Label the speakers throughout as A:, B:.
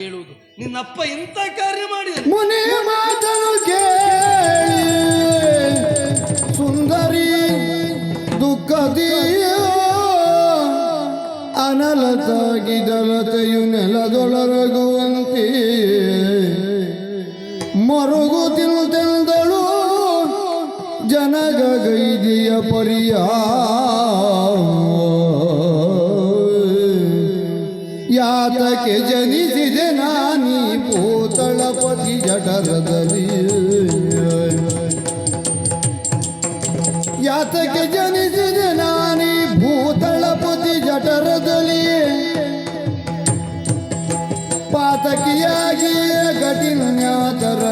A: ಹೇಳುವುದು ನಿನ್ನಪ್ಪ ಎಂತ ಕಾರ್ಯ ಮಾಡಿದ
B: ಮುನಿ ಮಾತನು ಕೇಳಿ. ಸುಂದರಿ ದುಃಖದಿಯ ಅನಲತಾಗಿದಲತೆಯು ನೆಲದೊಳರಗುವಂತೆ. ಮರುಗು ತಿಂದಳು ಜನಗ ಗೈದಿಯ ಪರಿಯ ಯಾತಕ್ಕೆ ಜನಿಸಿದೆ ನಾನೀ ಪೂತಳಪತಿ ಜಠರದಲ್ಲಿ. ಯಾತಕ್ಕೆ ಜನಿಸಿದೆ ನಾನೀ ಭೂತಳಪತಿ ಜಠರದಲ್ಲಿ. ಪಾತಕಿಯಾಗಿ ಕಠಿಣ್ಯಾತರ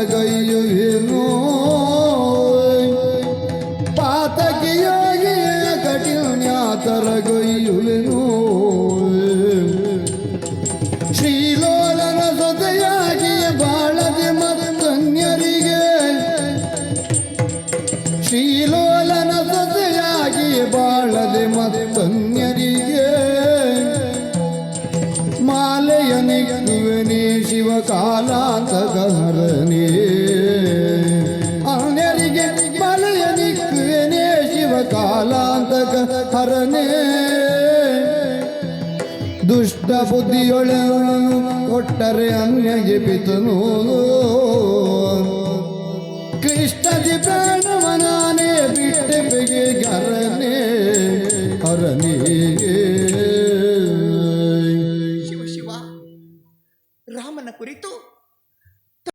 B: ಬಾಳದೆ ಮತ್ತನ್ಯರಿಗೆ ಮಾಲೆಯ ನಿಕ್ಕುವನೇ ಶಿವ ಕಾಲಾಂತಕಹರನೇ ಅನ್ಯರಿಗೆ ಮಾಲೆಯ ನಿಕ್ಕುವನೇ ಶಿವ ಕಾಲಾಂತಕ ಹರನೇ ದುಷ್ಟ ಬುದ್ಧಿಯೊಳನು ಕೊಟ್ಟರೆ ಅನ್ಯಗೆ ಪಿತನು ಕೃಷ್ಣದಿ ಪ್ರಾಣವನಾನೇ ಶರಣಿ ಶಿವ ಶಿವ ರಾಮನ ಕುರಿತು